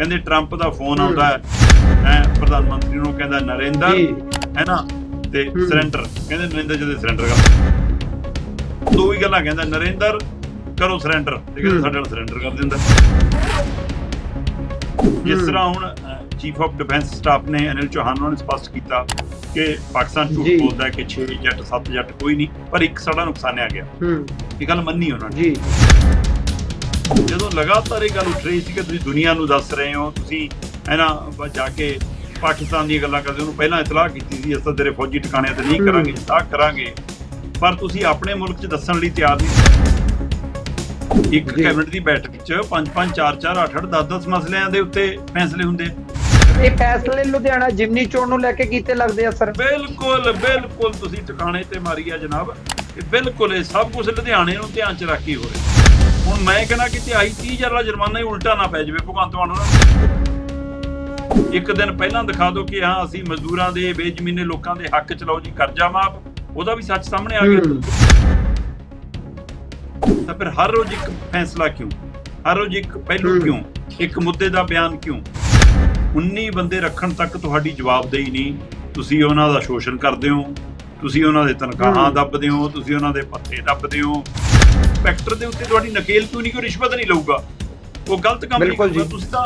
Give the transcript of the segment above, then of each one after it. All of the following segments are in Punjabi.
ਕਹਿੰਦੇ ਟਰੰਪ ਦਾ ਫੋਨ ਆਉਂਦਾ ਹੈ। ਪ੍ਰਧਾਨ ਮੰਤਰੀ ਨੂੰ ਕਹਿੰਦਾ ਨਰਿੰਦਰ। ਹੈ ਨਾ? ਤੇ। ਸਰੈਂਡਰ ਕਹਿੰਦੇ ਨਰਿੰਦਰ ਜਦੋਂ ਸਰੈਂਡਰ ਕਰ। ਦੋ ਹੀ ਗੱਲਾਂ ਕਹਿੰਦਾ ਨਰਿੰਦਰ ਕਰੋ ਸਰੈਂਡਰ ਤੇ ਕਹਿੰਦਾ। ਸਾਡੇ ਨਾਲ ਸਰੈਂਡਰ ਕਰ ਦਿੰਦਾ। ਜਿਸ। ਤਰ੍ਹਾਂ ਹੁਣ ਚੀਫ ਆਫ ਡਿਫੈਂਸ ਸਟਾਫ ਨੇ ਅਨਿਲ ਚੌਹਾਨ ਉਹਨਾਂ ਨੇ ਸਪਸ਼ਟ ਕੀਤਾ ਕਿ ਪਾਕਿਸਤਾਨ ਝੂਠ। ਬੋਲਦਾ ਹੈ ਕਿ 6 ਜੱਟ 7 ਜੱਟ ਕੋਈ ਨਹੀਂ ਪਰ ਇੱਕ ਸਾਡਾ ਨੁਕਸਾਨਿਆ ਗਿਆ। ਇਹ ਗੱਲ ਮੰਨੀ ਉਹਨਾਂ ਨੇ। ਜੀ। ਜਦੋਂ ਲਗਾਤਾਰ ਇਹ ਗੱਲ ਉੱਠ ਰਹੀ ਸੀ ਕਿ ਤੁਸੀਂ ਦੁਨੀਆ ਨੂੰ ਦੱਸ ਰਹੇ ਹੋ ਤੁਸੀਂ ਹੈ ਨਾ ਬ- ਜਾ ਕੇ ਪਾਕਿਸਤਾਨ ਦੀਆਂ ਗੱਲਾਂ ਕਰਦੇ ਉਹਨੂੰ ਪਹਿਲਾਂ ਇਤਲਾਹ ਕੀਤੀ ਸੀ ਅਸੀਂ ਤੇਰੇ ਫੌਜੀ ਟਿਕਾਣਿਆਂ ਤੇ ਨਹੀਂ। ਕਰਾਂਗੇ ਤਾਂ ਕਰਾਂਗੇ ਪਰ ਤੁਸੀਂ ਆਪਣੇ ਮੁਲਕ 'ਚ ਦੱਸਣ ਲਈ ਤਿਆਰ ਨਹੀਂ ਇੱਕ। ਕੈਬਨਿਟ ਦੀ ਬੈਠਕ 'ਚ 5 5 4 4 8 8 10 10 ਮਸਲਿਆਂ ਦੇ ਉੱਤੇ ਫੈਸਲੇ ਹੁੰਦੇ। ਇਹ ਫੈਸਲੇ ਲੁਧਿਆਣਾ ਜਿਮਨੀ ਚੋਣ ਨੂੰ ਲੈ ਕੇ ਕੀਤੇ ਲੱਗਦੇ ਆ ਸਰ ਬਿਲਕੁਲ ਬਿਲਕੁਲ ਤੁਸੀਂ ਟਿਕਾਣੇ ਤੇ ਮਾਰੀ ਆ ਜਨਾਬ ਇਹ ਬਿਲਕੁਲ ਇਹ ਸਭ ਕੁਝ ਲੁਧਿਆਣੇ ਨੂੰ ਧਿਆਨ 'ਚ ਰੱਖ ਕੇ ਹੋ ਰਿਹਾ ਹੁਣ ਮੈਂ ਕਹਿੰਦਾ ਕਿ ਤਿਹਾਈ 30000 ਵਾਲਾ ਜੁਰਮਾਨਾ ਹੀ ਉਲਟਾ ਨਾ ਪੈ ਜਾਵੇ ਭਗਵੰਤ ਮਾਨ ਨੂੰ ਇੱਕ ਦਿਨ ਪਹਿਲਾਂ ਦਿਖਾ ਦਿਓ ਕਿ ਹਾਂ ਅਸੀਂ ਮਜ਼ਦੂਰਾਂ ਦੇ ਬੇਜ਼ਮੀਨੇ ਲੋਕਾਂ ਦੇ ਹੱਕ ਚ ਲਓ ਜੀ ਕਰਜ਼ਾ ਮਾਫ ਉਹਦਾ ਵੀ ਸੱਚ ਸਾਹਮਣੇ ਆ ਗਿਆ। ਤਾਂ ਫਿਰ ਹਰ ਰੋਜ਼ ਇੱਕ ਫੈਸਲਾ ਕਿਉਂ ਹਰ ਰੋਜ਼ ਇੱਕ ਪਹਿਲੂ। ਕਿਉਂ ਇੱਕ ਮੁੱਦੇ ਦਾ ਬਿਆਨ ਕਿਉਂ 19 ਬੰਦੇ ਰੱਖਣ ਤੱਕ ਤੁਹਾਡੀ ਜਵਾਬਦੇਹੀ ਨਹੀਂ ਤੁਸੀਂ ਉਹਨਾਂ ਦਾ ਸ਼ੋਸ਼ਣ ਕਰਦੇ ਹੋ ਤੁਸੀਂ ਉਹਨਾਂ ਦੇ ਤਨਖਾਹਾਂ। ਦੱਬਦੇ ਹੋ ਤੁਸੀਂ ਉਹਨਾਂ ਦੇ ਪੱਤੇ ਦੱਬਦੇ ਹੋ ਇੰਸਪੈਕਟਰ ਦੇ ਉੱਤੇ ਤੁਹਾਡੀ ਨਕੇਲ ਕਿਉਂ ਨਹੀਂ ਕੋਈ ਰਿਸ਼ਵਤ ਨਹੀਂ ਲਊਗਾ? ਉਹ ਗਲਤ ਕੰਮ ਨਹੀਂ ਜੀ। ਤੁਸੀਂ ਤਾਂ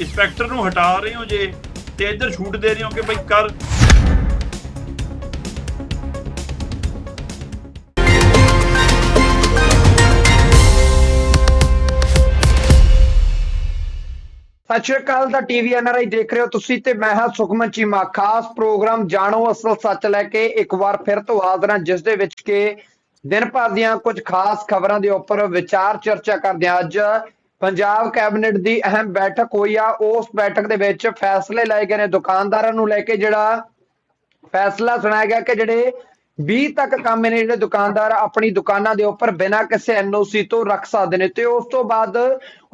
ਇੰਸਪੈਕਟਰ ਨੂੰ ਹਟਾ ਰਹੇ ਹੋ ਜੇ ਤੇ ਇੱਧਰ ਛੂਟ ਦੇ ਰਹੇ ਹੋ ਕਿ ਭਾਈ ਕਰ। ਸਤਿ ਸ਼੍ਰੀ ਅਕਾਲ ਦਾ ਟੀਵੀ ਐਨਆਰਆਈ ਦੇਖ ਰਹੇ ਹੋ ਤੁਸੀਂ ਤੇ ਮੈਂ ਹਾਂ ਸੁਖਮਨ ਚੀਮਾ। ਖਾਸ ਪ੍ਰੋਗਰਾਮ ਜਾਣੋ ਅਸਲ ਸੱਚ ਲੈ ਕੇ ਇੱਕ ਵਾਰ ਫਿਰ ਤੋਂ ਹਾਜ਼ਰ ਹਾਂ ਜਿਸ ਦੇ ਵਿੱਚ ਕਿ ਦਿਨ ਭਰ ਦੀਆਂ ਕੁਝ ਖਾਸ ਖਬਰਾਂ ਦੇ ਉੱਪਰ ਵਿਚਾਰ ਚਰਚਾ ਕਰਦੇ ਹਾਂ। ਅੱਜ ਪੰਜਾਬ ਕੈਬਨਿਟ ਦੀ ਅਹਿਮ ਬੈਠਕ ਹੋਈ ਆ। ਉਸ ਬੈਠਕ ਦੇ ਵਿੱਚ ਫੈਸਲੇ ਲਏ ਗਏ ਨੇ। ਦੁਕਾਨਦਾਰਾਂ ਨੂੰ ਲੈ ਕੇ ਜਿਹੜਾ ਫੈਸਲਾ ਸੁਣਾਇਆ ਗਿਆ ਕਿ ਜਿਹੜੇ 20 ਤੱਕ ਕੰਮ ਨੇ ਜਿਹੜੇ ਦੁਕਾਨਦਾਰ ਆਪਣੀ ਦੁਕਾਨਾਂ ਦੇ ਉੱਪਰ ਬਿਨਾਂ ਕਿਸੇ ਐਨਓਸੀ ਤੋਂ ਰੱਖ ਸਕਦੇ ਨੇ। ਤੇ ਉਸ ਤੋਂ ਬਾਅਦ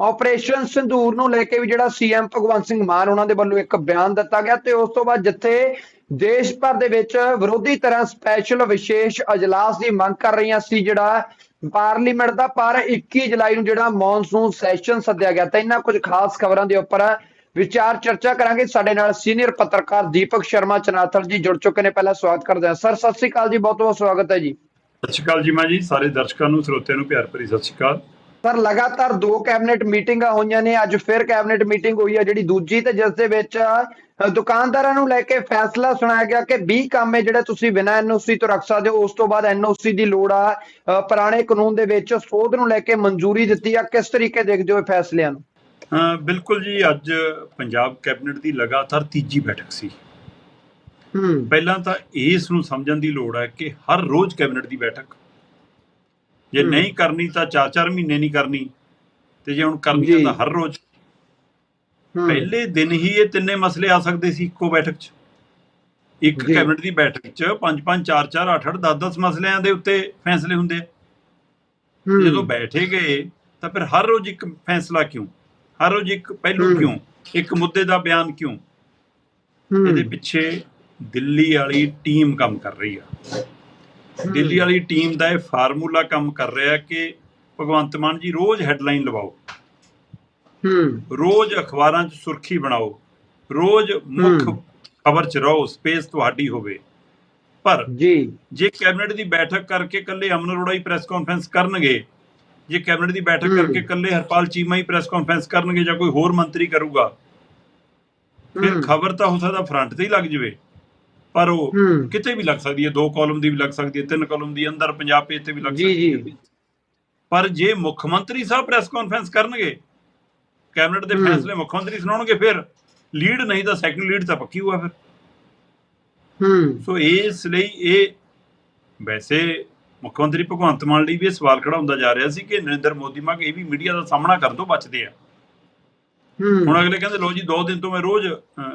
ਆਪਰੇਸ਼ਨ ਸੰਧੂਰ ਨੂੰ ਲੈ ਕੇ ਵੀ ਜਿਹੜਾ ਸੀਐਮ ਭਗਵੰਤ ਸਿੰਘ ਮਾਨ ਉਹਨਾਂ ਦੇ ਵੱਲੋਂ ਇੱਕ ਬਿਆਨ ਦਿੱਤਾ ਗਿਆ। ਤੇ ਉਸ ਤੋਂ ਬਾਅਦ ਜਿੱਥੇ ਦੇਸ਼ ਭਰ ਦੇ ਵਿੱਚ ਵਿਰੋਧੀ ਤਰ੍ਹਾਂ ਸਪੈਸ਼ਲ ਵਿਸ਼ੇਸ਼ ਅਜਲਾਸ ਦੀ ਮੰਗ ਕਰ ਰਹੀਆਂ ਸੀ ਜਿਹੜਾ ਪਾਰਲੀਮੈਂਟ ਦਾ ਪਰ 21 ਜੁਲਾਈ ਨੂੰ ਜਿਹੜਾ ਮੌਨਸੂਨ ਸੈਸ਼ਨ ਸੱਦਿਆ ਗਿਆ ਤਾਂ ਇਹਨਾਂ ਕੁਝ ਖਾਸ ਖਬਰਾਂ ਦੇ ਉੱਪਰ ਵਿਚਾਰ ਚਰਚਾ ਕਰਾਂਗੇ। ਸਾਡੇ ਨਾਲ ਸੀਨੀਅਰ ਪੱਤਰਕਾਰ ਦੀਪਕ ਸ਼ਰਮਾ ਚਨਾਥਲ ਜੀ ਜੁੜ ਚੁੱਕੇ ਨੇ। ਪਹਿਲਾਂ ਸਵਾਗਤ ਕਰਦੇ ਹਾਂ। ਸਰ ਸਤਿ ਸ੍ਰੀ ਅਕਾਲ ਜੀ ਬਹੁਤ ਬਹੁਤ ਸਵਾਗਤ ਹੈ ਜੀ। ਸਤਿ ਸ਼੍ਰੀ ਅਕਾਲ ਜੀ ਮੈਂ ਜੀ ਸਾਰੇ ਦਰਸ਼ਕਾਂ ਨੂੰ ਸਰੋਤਿਆਂ ਨੂੰ ਪਿਆਰ ਭਰੀ ਸਤਿ ਸ਼੍ਰੀ ਅਕਾਲ। ਸਰ ਲਗਾਤਾਰ ਦੋ ਕੈਬਨਿਟ ਮੀਟਿੰਗਾਂ ਹੋਈਆਂ ਨੇ। ਅੱਜ ਫਿਰ ਕੈਬਨਿਟ ਮੀਟਿੰਗ ਹੋਈ ਹੈ ਜਿਹੜੀ ਦੂਜੀ ਤੇ ਜਿਸ ਦੇ ਵਿੱਚ ਦੁਕਾਨਦਾਰਾਂ ਨੂੰ ਲੈ ਕੇ ਫੈਸਲਾ ਸੁਣਾਇਆ ਗਿਆ ਕਿ 20 ਕੰਮ ਹੈ ਜਿਹੜੇ ਤੁਸੀਂ ਬਿਨਾਂ ਐਨਓਸੀ ਤੋਂ ਰੱਖ ਸਕਦੇ ਹੋ ਉਸ ਤੋਂ ਬਾਅਦ ਐਨਓਸੀ ਦੀ ਲੋੜ ਆ ਪੁਰਾਣੇ ਕਾਨੂੰਨ ਦੇ ਵਿੱਚ ਸੋਧ ਨੂੰ ਲੈ ਕੇ ਮਨਜ਼ੂਰੀ ਦਿੱਤੀ ਆ ਕਿਸ ਤਰੀਕੇ ਦੇਖਦੇ ਹੋ ਇਹ ਫੈਸਲਿਆਂ ਨੂੰ ਹਾਂ ਬਿਲਕੁਲ ਜੀ ਅੱਜ ਪੰਜਾਬ ਕੈਬਨਿਟ ਦੀ ਲਗਾਤਾਰ ਤੀਜੀ ਬੈਠਕ ਸੀ ਹੂੰ ਪਹਿਲਾਂ ਤਾਂ ਇਸ ਨੂੰ ਸਮਝਣ ਦੀ ਲੋੜ ਹੈ ਕਿ ਹਰ ਰੋਜ਼ ਕੈਬਨਿਟ ਦੀ ਬੈਠਕ ਜੇ। ਨਹੀਂ ਕਰਨੀ ਤਾਂ 4-4 ਮਹੀਨੇ ਨਹੀਂ ਕਰਨੀ ਤੇ ਜੇ ਹੁਣ ਕਰਨੀ। ਤਾਂ ਹਰ ਰੋਜ਼ ਪਹਿਲੇ ਦਿਨ ਹੀ ਇਹ ਤਿੰਨੇ ਮਸਲੇ ਆ ਸਕਦੇ ਸੀ ਇੱਕੋ ਬੈਠਕ 'ਚ। ਇੱਕ। ਕੈਬਨਿਟ ਦੀ ਬੈਠਕ 'ਚ 5-5 4-4 8-8 10-10 ਮਸਲਿਆਂ ਦੇ ਉੱਤੇ ਫੈਸਲੇ ਹੁੰਦੇ ਆ। ਜਦੋਂ ਬੈਠੇ ਗਏ ਤਾਂ ਫਿਰ ਹਰ ਰੋਜ਼ ਇੱਕ ਫੈਸਲਾ ਕਿਉਂ? ਹਰ ਰੋਜ਼ ਇੱਕ ਪਹਿਲੂ। ਕਿਉਂ? ਇੱਕ ਮੁੱਦੇ ਦਾ ਬਿਆਨ ਕਿਉਂ? ਇਹਦੇ ਪਿੱਛੇ ਦਿੱਲੀ ਵਾਲੀ ਟੀਮ ਕੰਮ ਕਰ ਰਹੀ ਆ। ਦਿੱਲੀ ਵਾਲੀ ਟੀਮ ਦਾ ਇਹ ਫਾਰਮੂਲਾ ਕੰਮ ਕਰ ਰਿਹਾ ਕਿ ਭਗਵੰਤ ਮਾਨ ਜੀ ਰੋਜ਼ ਹੈਡਲਾਈਨ ਲਵਾਓ। ਰੋਜ਼ ਅਖਬਾਰਾਂ 'ਚ ਸੁਰਖੀ ਬਣਾਓ ਰੋਜ਼ ਮੁੱਖ। ਖਬਰ 'ਚ ਰਹੋ ਸਪੇਸ ਤੁਹਾਡੀ ਹੋਵੇ ਪਰ ਜੀ ਜੇ ਕੈਬਨਿਟ ਦੀ ਬੈਠਕ ਕਰਕੇ ਕੱਲੇ ਅਮਨ ਅਰੋੜਾ ਹੀ ਪ੍ਰੈਸ ਕਾਨਫਰੰਸ ਕਰਨਗੇ ਜੇ ਕੈਬਨਿਟ ਦੀ ਬੈਠਕ। ਕਰਕੇ ਕੱਲੇ ਹਰਪਾਲ ਚੀਮਾ ਹੀ ਪ੍ਰੈਸ ਕਾਨਫਰੰਸ ਕਰਨਗੇ ਜਾਂ ਕੋਈ ਹੋਰ ਮੰਤਰੀ ਕਰੂਗਾ ਫਿਰ। ਖਬਰ ਤਾਂ ਹੋ ਸਕਦਾ ਫਰੰਟ ਤੇ ਹੀ ਲੱਗ ਜਵੇ ਪਰ ਉਹ ਕਿਤੇ ਵੀ ਲੱਗ ਸਕਦੀ ਹੈ ਦੋ ਕਾਲਮ ਦੀ ਵੀ ਲੱਗ ਸਕਦੀ ਹੈ ਤਿੰਨ ਕਾਲਮ ਦੀ ਅੰਦਰ ਪੰਜਾਬ ਪੇਜ ਤੇ ਵੀ ਲੱਗ ਸਕਦੀ ਹੈ ਜੀ। ਪਰ ਜੇ ਮੁੱਖ ਮੰਤਰੀ ਸਾਹਿਬ ਪ੍ਰੈਸ ਕਾਨਫਰੰਸ ਕਰਨਗੇ ਕੈਬਨਿਟ ਦੇ। ਫੈਸਲੇ ਮੁੱਖ ਮੰਤਰੀ ਸੁਣਾਉਣਗੇ ਫਿਰ। ਲੀਡ ਨਹੀਂ ਤਾਂ ਸੈਕੰਡ ਲੀਡ ਤਾਂ ਪੱਕੀ ਹੋਆ ਫਿਰ। ਹੂੰ। ਸੋ ਇਸ ਲਈ ਇਹ ਵੈਸੇ ਮੁੱਖ ਮੰਤਰੀ ਭਗਵੰਤ ਮਾਨ ਲਈ ਵੀ ਇਹ ਸਵਾਲ ਖੜਾ ਹੁੰਦਾ ਜਾ ਰਿਹਾ ਸੀ ਕਿ ਨਰਿੰਦਰ ਮੋਦੀ ਮਾ ਇਹ ਵੀ ਮੀਡੀਆ ਦਾ ਸਾਹਮਣਾ ਕਰਨ ਤੋਂ ਬਚਦੇ ਆ। ਹੂੰ। ਹੁਣ ਅਗਲੇ ਕਹਿੰਦੇ ਲੋ ਜੀ ਦੋ ਦਿਨ ਤੋਂ ਮੈਂ ਰੋਜ਼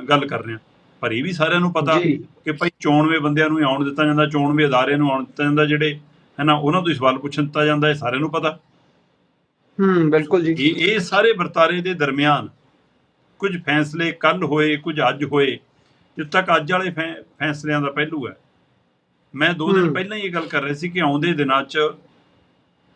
ਗੱਲ ਕਰ ਰਿਹਾ। ਪਰ ਇਹ ਵੀ ਸਾਰਿਆਂ ਨੂੰ ਪਤਾ। ਕਿ ਭਾਈ ਚੋਣਵੇਂ ਬੰਦਿਆਂ ਨੂੰ ਹੀ ਆਉਣ ਦਿੱਤਾ ਜਾਂਦਾ ਚੋਣਵੇਂ ਅਦਾਰਿਆਂ ਨੂੰ ਆਉਣ ਦਿੱਤਾ ਜਾਂਦਾ ਜਿਹੜੇ ਹੈ ਨਾ ਉਹਨਾਂ ਤੋਂ ਹੀ ਸਵਾਲ ਪੁੱਛਣ ਦਿੱਤਾ ਜਾਂਦਾ ਇਹ ਸਾਰਿਆਂ ਨੂੰ ਪਤਾ। ਹੂੰ ਬਿਲਕੁਲ ਜੀ ਇਹ ਇਹ ਸਾਰੇ ਵਰਤਾਰੇ ਦੇ ਦਰਮਿਆਨ ਕੁਝ ਫੈਸਲੇ ਕੱਲ ਹੋਏ ਕੁਝ ਅੱਜ ਹੋਏ ਜਿੱਥੇ ਤੱਕ ਅੱਜ ਵਾਲੇ ਫੈਸਲਿਆਂ ਦਾ ਪਹਿਲੂ ਹੈ ਮੈਂ ਦੋ ਦਿਨ। ਪਹਿਲਾਂ ਹੀ ਇਹ ਗੱਲ ਕਰ ਰਿਹਾ ਸੀ ਕਿ ਆਉਂਦੇ ਦਿਨਾਂ 'ਚ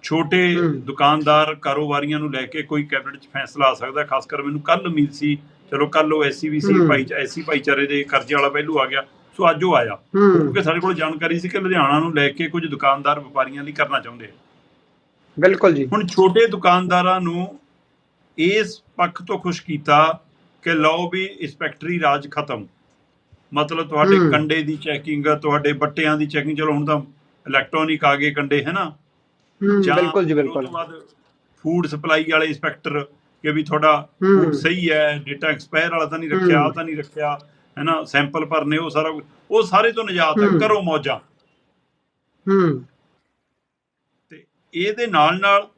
ਛੋਟੇ। ਦੁਕਾਨਦਾਰ ਕਾਰੋਬਾਰੀਆਂ ਨੂੰ ਲੈ ਕੇ ਕੋਈ ਕੈਬਨਿਟ 'ਚ ਫੈਸਲਾ ਆ ਸਕਦਾ। ਖਾਸ ਕਰ ਮੈਨੂੰ ਕੱਲ ਉਮੀਦ ਸੀ ਚਲੋ ਕੱਲ ਉਹ ਐਸਸੀਬੀਸੀ। ਭਾਈ ਐਸਸੀ ਭਾਈਚਾਰੇ ਦੇ ਕਰਜ਼ੇ ਵਾਲਾ ਪਹਿਲੂ ਆ ਗਿਆ ਸੋ ਅੱਜ ਉਹ ਆਇਆ ਕਿਉਂਕਿ ਸਾਡੇ ਕੋਲ ਜਾਣਕਾਰੀ ਸੀ ਕਿ ਲੁਧਿਆਣਾ ਨੂੰ ਲੈ ਕੇ ਕੁਝ ਦੁਕਾਨਦਾਰ ਵਪਾਰੀਆਂ ਲਈ ਕਰਨਾ ਚਾਹੁੰਦੇ ਆ ਬਿਲਕੁਲ ਜੀ ਹੁਣ ਛੋਟੇ ਦੁਕਾਨਦਾਰਾਂ ਨੂੰ ਇਸ ਪੱਖ ਤੋਂ ਖੁਸ਼ ਕੀਤਾ ਕਿ ਲਓ ਵੀ ਇੰਸਪੈਕਟਰੀ ਰਾਜ ਖਤਮ ਮਤਲਬ ਤੁਹਾਡੇ। ਕੰਡੇ ਦੀ ਚੈਕਿੰਗ ਤੁਹਾਡੇ ਬੱਟਿਆਂ ਦੀ ਚੈਕਿੰਗ ਚਲੋ ਹੁਣ ਤਾਂ ਇਲੈਕਟ੍ਰੋਨਿਕ ਆ ਗਏ ਕੰਡੇ ਹੈ ਨਾ ਬਿਲਕੁਲ ਜੀ ਬਿਲਕੁਲ ਫੂਡ ਸਪਲਾਈ ਵਾਲੇ ਇੰਸਪੈਕਟਰ ਕਿ ਵੀ ਤੁਹਾਡਾ। ਫੂਡ ਸਹੀ ਹੈ ਡਾਟਾ ਐਕਸਪਾਇਰ ਵਾਲਾ ਤਾਂ ਨਹੀਂ ਰੱਖਿਆ। ਆਹ ਤਾਂ ਨਹੀਂ ਰੱਖਿਆ ਹੈ ਨਾ ਸੈਂਪਲ ਭਰਨੇ ਉਹ ਸਾਰਾ ਉਹ ਸਾਰੇ ਤੋਂ ਨਿਜਾਤ ਹੈ। ਕਰੋ ਮੌਜਾਂ ਹੂੰ ਇਹਦੇ ਨਾਲ ਨਾਲ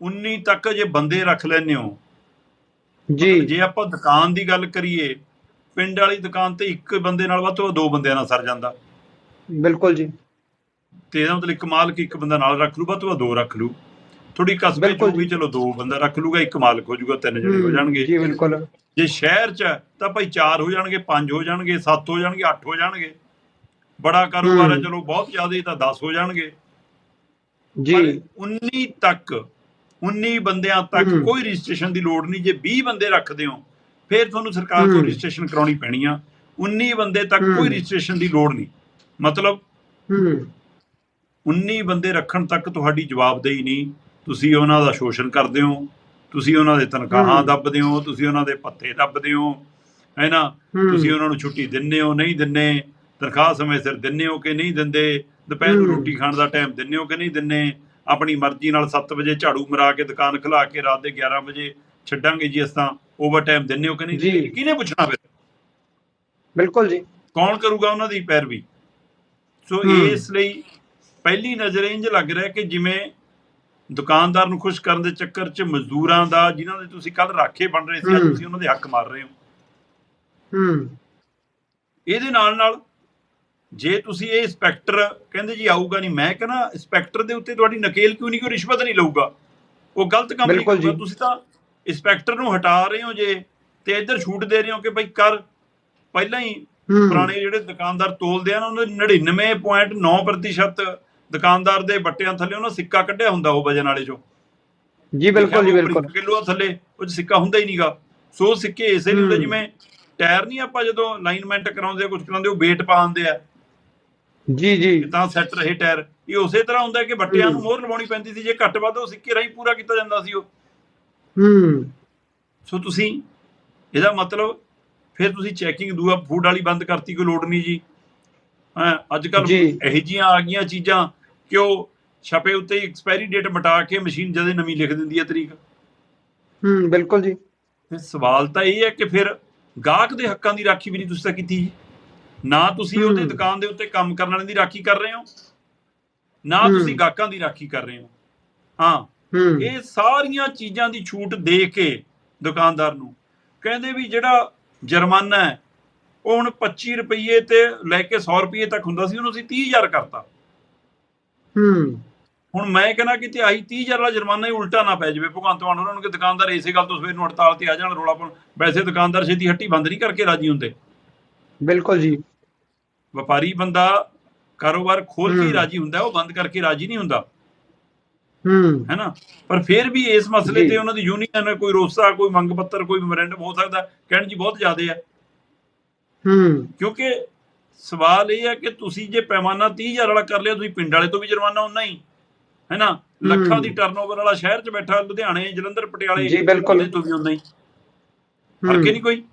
19 ਤੱਕ ਜੇ ਬੰਦੇ ਰੱਖ ਲੈਂਦੇ ਹੋ ਜੀ। ਜੇ ਆਪਾਂ ਦੁਕਾਨ ਦੀ ਗੱਲ ਕਰੀਏ ਪਿੰਡ ਵਾਲੀ ਦੁਕਾਨ ਤੇ ਇੱਕ ਬੰਦੇ ਨਾਲ ਵੱਧ ਤੋਂ ਦੋ ਬੰਦਿਆਂ ਨਾਲ ਸਰ ਜਾਂਦਾ। ਬਿਲਕੁਲ ਜੀ। ਤੇ ਇਹਦਾ ਮਤਲਬ ਇੱਕ ਮਾਲਕ ਇੱਕ ਬੰਦਾ ਨਾਲ ਰੱਖ ਲੂ ਵੱਧ ਤੋਂ ਦੋ ਰੱਖ ਲੂ। ਥੋੜੀ ਕਸਬੇ ਚ ਵੀ ਚਲੋ ਦੋ ਬੰਦਾ ਰੱਖ ਲੂਗਾ ਇੱਕ ਮਾਲਕ ਹੋ ਜਾਊਗਾ ਤਿੰਨ ਜਣੇ ਹੋ ਜਾਣਗੇ। ਜੀ ਬਿਲਕੁਲ। ਜੇ ਸ਼ਹਿਰ ਚ ਤਾਂ ਭਾਈ ਚਾਰ ਹੋ ਜਾਣਗੇ ਪੰਜ ਹੋ ਜਾਣਗੇ ਸੱਤ ਹੋ ਜਾਣਗੇ ਅੱਠ ਹੋ ਜਾਣਗੇ। ਬੜਾ ਕਾਰੋਬਾਰ ਹੈ। ਚਲੋ ਬਹੁਤ ਜ਼ਿਆਦਾ ਤਾਂ 10 ਹੋ ਜਾਣਗੇ। ਜੀ। ਪਰ 19 ਤੱਕ 19 ਬੰਦਿਆਂ ਤੱਕ। ਕੋਈ ਰਜਿਸਟ੍ਰੇਸ਼ਨ ਦੀ ਲੋੜ ਨਹੀਂ। ਜੇ 20 ਬੰਦੇ ਰੱਖਦੇ ਹੋ ਫਿਰ ਤੁਹਾਨੂੰ ਸਰਕਾਰ ਤੋਂ। ਰਜਿਸਟ੍ਰੇਸ਼ਨ ਕਰਾਉਣੀ ਪੈਣੀ ਆ। 19 ਬੰਦੇ ਤੱਕ। ਕੋਈ ਰਜਿਸਟ੍ਰੇਸ਼ਨ ਦੀ ਲੋੜ ਨਹੀਂ। ਮਤਲਬ ਹੂੰ। 19 ਬੰਦੇ ਰੱਖਣ ਤੱਕ ਤੁਹਾਡੀ ਜਵਾਬਦੇਹੀ ਨਹੀਂ। ਤੁਸੀਂ ਉਹਨਾਂ ਦਾ ਸ਼ੋਸ਼ਣ ਕਰਦੇ ਹੋ। ਤੁਸੀਂ ਉਹਨਾਂ ਦੇ ਤਨਖਾਹਾਂ। ਦੱਬਦੇ ਹੋ। ਤੁਸੀਂ ਉਹਨਾਂ ਦੇ ਪੱਤੇ ਦੱਬਦੇ ਹੋ। ਹੈ ਨਾ। ਤੁਸੀਂ ਉਹਨਾਂ ਨੂੰ ਛੁੱਟੀ ਦਿੰਦੇ ਹੋ ਨਹੀਂ ਦਿੰਦੇ? ਤਨਖਾਹ ਸਮੇਂ ਸਿਰ ਦਿੰਦੇ ਹੋ ਕਿ ਨਹੀਂ ਦਿੰਦੇ? ਦੁਪਹਿਰ ਨੂੰ। ਰੋਟੀ ਖਾਣ ਦਾ ਟਾਈਮ ਦਿੰਦੇ ਹੋ ਕਿ ਨਹੀਂ ਦਿੰਦੇ? ਆਪਣੀ ਮਰਜ਼ੀ ਨਾਲ 7 ਵਜੇ ਝਾੜੂ ਮਰਾ ਕੇ ਦੁਕਾਨ ਖੁਲਾ ਕੇ ਰਾਤ ਦੇ 11 ਵਜੇ ਛੱਡਾਂਗੇ ਜੀ ਤਾਂ। ਓਵਰ ਟਾਈਮ ਦਿੰਦੇ ਹੋ ਕਿ ਨਹੀਂ ਕਿਹਨੇ ਪੁੱਛਣਾ ਫਿਰ? ਬਿਲਕੁਲ ਜੀ। ਕੌਣ ਕਰੂਗਾ ਉਹਨਾਂ ਦੀ ਪੈਰਵੀ? ਸੋ। ਇਸ ਲਈ ਪਹਿਲੀ ਨਜ਼ਰ ਇੰਜ ਲੱਗ ਰਿਹਾ ਕਿ ਜਿਵੇਂ ਦੁਕਾਨਦਾਰ ਨੂੰ ਖੁਸ਼ ਕਰਨ ਦੇ ਚੱਕਰ 'ਚ ਮਜ਼ਦੂਰਾਂ ਦਾ ਜਿਨ੍ਹਾਂ ਦੇ ਤੁਸੀਂ ਕੱਲ ਰਾਖੇ ਬਣ ਰਹੇ ਸੀ। ਤੁਸੀਂ ਉਹਨਾਂ ਦੇ ਹੱਕ ਮਾਰ ਰਹੇ ਹੋ। ਹੂੰ। ਇਹਦੇ ਨਾਲ ਨਾਲ ਜੇ ਤੁਸੀਂ ਇਹ ਇੰਸਪੈਕਟਰ ਕਹਿੰਦੇ ਜੀ ਆਊਗਾ ਨਹੀਂ ਮੈਂ ਕਹਿੰਦਾ ਇੰਸਪੈਕਟਰ ਦੇ ਉੱਤੇ ਤੁਹਾਡੀ ਨਕੇਲ ਕਿਉਂ ਨਹੀਂ ਕੋਈ ਰਿਸ਼ਵਤ ਨਹੀਂ ਲਊਗਾ। ਉਹ ਗਲਤ ਕੰਮ ਨਹੀਂ। ਕਰੂਗਾ। ਤੁਸੀਂ ਤਾਂ ਇੰਸਪੈਕਟਰ ਨੂੰ ਹਟਾ ਰਹੇ ਹੋ ਜੇ ਤੇ ਇੱਧਰ ਛੂਟ ਦੇ ਰਹੇ ਹੋ ਕਿ ਭਾਈ ਕਰ। ਪਹਿਲਾਂ ਹੀ ਪੁਰਾਣੇ ਜਿਹੜੇ ਦੁਕਾਨਦਾਰ ਤੋਲਦੇ ਆ ਨਾ ਉਹਨਾਂ ਦੇ 99.9% ਦੁਕਾਨਦਾਰ ਦੇ ਬੱਟਿਆਂ ਥੱਲੇ ਉਹਨਾਂ ਸਿੱਕਾ ਕੱਢਿਆ ਹੁੰਦਾ ਉਹ ਵਜਨ ਵਾਲੇ ਚੋਂ। ਜੀ ਬਿਲਕੁਲ ਜੀ ਬਿਲਕੁਲ। ਕਿਲੋ ਥੱਲੇ ਉਹ ਸਿੱਕਾ ਹੁੰਦਾ ਹੀ ਨਹੀਂਗਾ ਸੋ ਸਿੱਕੇ ਇਸੇ ਲਈ ਹੁੰਦੇ। ਜਿਵੇਂ ਟਾਇਰ ਨਹੀਂ ਆਪਾਂ ਜਦੋਂ ਅਲਾਈਨਮੈਂਟ ਕਰਾਉਂਦੇ ਆ ਕੁਝ ਕਰਾਉਂਦੇ ਉਹ weight ਪਾਉਂਦੇ ਆ। ਜੀ ਜੀ। ਤਾਂ ਸੈੱਟ ਰਹੇ ਟਾਇਰ। ਇਹ ਉਸੇ ਤਰ੍ਹਾਂ ਹੁੰਦਾ ਕਿ ਬੱਟਿਆਂ ਨੂੰ। ਮੋਹਰ ਲਵਾਉਣੀ ਪੈਂਦੀ ਸੀ ਜੇ ਘੱਟ ਵੱਧ ਉਹ ਸਿੱਕੇ ਰਾਹੀਂ ਪੂਰਾ ਕੀਤਾ ਜਾਂਦਾ ਸੀ ਉਹ। ਹੂੰ। ਸੋ ਤੁਸੀਂ ਇਹਦਾ ਮਤਲਬ ਫਿਰ ਤੁਸੀਂ ਚੈਕਿੰਗ ਦੂਆ ਫੂਡ ਵਾਲੀ ਬੰਦ ਕਰਤੀ ਕੋਈ ਲੋੜ ਨਹੀਂ ਜੀ। ਹਾਂ ਅੱਜ ਕੱਲ। ਇਹੋ ਜੀਆਂ ਆ ਗਈਆਂ ਚੀਜ਼ਾਂ ਕਿ ਉਹ ਛਪੇ ਉੱਤੇ ਹੀ ਐਕਸਪਾਇਰੀ ਡੇਟ ਮਿਟਾ ਕੇ ਮਸ਼ੀਨ ਜਦੇ ਨਵੀਂ ਲਿਖ ਦਿੰਦੀ ਹੈ ਤਰੀਕ। ਹੂੰ ਬਿਲਕੁਲ ਜੀ। ਸਵਾਲ ਤਾਂ ਇਹ ਹੈ ਕਿ ਫਿਰ ਗਾਹਕ ਦੇ ਹੱਕਾਂ ਦੀ ਰਾਖੀ ਵੀ ਨਹੀਂ ਤੁਸੀਂ ਤਾਂ ਕੀਤੀ ਜੀ। ਨਾ ਤੁਸੀਂ ਉਹਦੇ। ਦੁਕਾਨ ਦੇ ਉੱਤੇ ਕੰਮ ਕਰਨ ਵਾਲਿਆਂ ਦੀ ਰਾਖੀ ਕਰ ਰਹੇ ਹੋ ਨਾ। ਤੁਸੀਂ ਗਾਹਕਾਂ ਦੀ ਰਾਖੀ ਕਰ ਰਹੇ ਹੋ। ਹਾਂ ਹੂੰ। ਇਹ ਸਾਰੀਆਂ ਚੀਜ਼ਾਂ ਦੀ ਛੂਟ ਦੇ ਕੇ ਦੁਕਾਨਦਾਰ ਨੂੰ ਕਹਿੰਦੇ ਵੀ ਜਿਹੜਾ ਜੁਰਮਾਨਾ ਹੈ ਉਹ ਹੁਣ 25 ਰੁਪਏ ਤੇ ਲੈ ਕੇ 100 ਰੁਪਏ ਤੱਕ ਹੁੰਦਾ ਸੀ ਉਹਨੂੰ ਅਸੀਂ 30000 ਕਰਤਾ। ਹੂੰ। ਹੁਣ ਮੈਂ ਕਹਿੰਦਾ ਕਿ ਤੇ ਆਹੀ 30000 ਵਾਲਾ ਜੁਰਮਾਨਾ ਹੀ ਉਲਟਾ ਨਾ ਪੈ ਜਾਵੇ ਭਗਵੰਤ ਮਾਨ ਉਹਨਾਂ ਨੂੰ ਕਿ ਦੁਕਾਨਦਾਰ ਇਸੇ ਗੱਲ ਤੋਂ ਸਵੇਰ ਨੂੰ ਹੜਤਾਲ ਤੇ ਆ ਜਾਣ ਰੋਲਾ ਪਾਉਣ। ਵੈਸੇ ਦੁਕਾਨਦਾਰ ਛੇਤੀ ਹੱਟੀ ਬੰਦ ਨਹੀਂ ਕਰਕੇ ਰਾਜੀ ਹੁੰਦੇ। ਬਿਲਕੁਲ ਜੀ। ਵਪਾਰੀ ਬੰਦਾ ਕਾਰੋਬਾਰ ਖੋਲ ਕੇ। ਰਾਜੀ ਹੁੰਦਾ ਉਹ ਬੰਦ ਕਰਕੇ ਰਾਜੀ ਨਹੀਂ ਹੁੰਦਾ। ਹੂੰ। ਹੈ ਨਾ? ਪਰ ਫਿਰ ਵੀ ਇਸ ਮਸਲੇ। ਤੇ ਉਹਨਾਂ ਦੀ ਯੂਨੀਅਨ ਕੋਈ ਰੋਸਾ ਕੋਈ ਮੰਗ ਪੱਤਰ ਕੋਈ ਮੈਮੋਰੈਂਡਮ ਹੋ ਸਕਦਾ ਕਹਿਣ ਜੀ ਬਹੁਤ ਜ਼ਿਆਦਾ ਹੈ ਹੂੰ। ਕਿਉਂਕਿ ਸਵਾਲ ਇਹ ਹੈ ਕਿ ਤੁਸੀਂ ਜੇ ਪੈਮਾਨਾ 30000 ਵਾਲਾ ਕਰ ਲਿਆ ਤੁਸੀਂ ਪਿੰਡ ਵਾਲੇ ਤੋਂ ਵੀ ਜੁਰਮਾਨਾ ਉਨਾ ਹੀ ਹੈ ਨਾ? ਲੱਖਾਂ। ਦੀ ਟਰਨਓਵਰ ਵਾਲਾ ਸ਼ਹਿਰ 'ਚ ਬੈਠਾ ਲੁਧਿਆਣੇ ਜਲੰਧਰ ਪਟਿਆਲੇ ਜੀ, ਬਿਲਕੁਲ। ਤੋਂ ਵੀ ਉਨਾ ਹੀ। ਫ਼ਰਕ ਨਹੀਂ ਕੋਈ।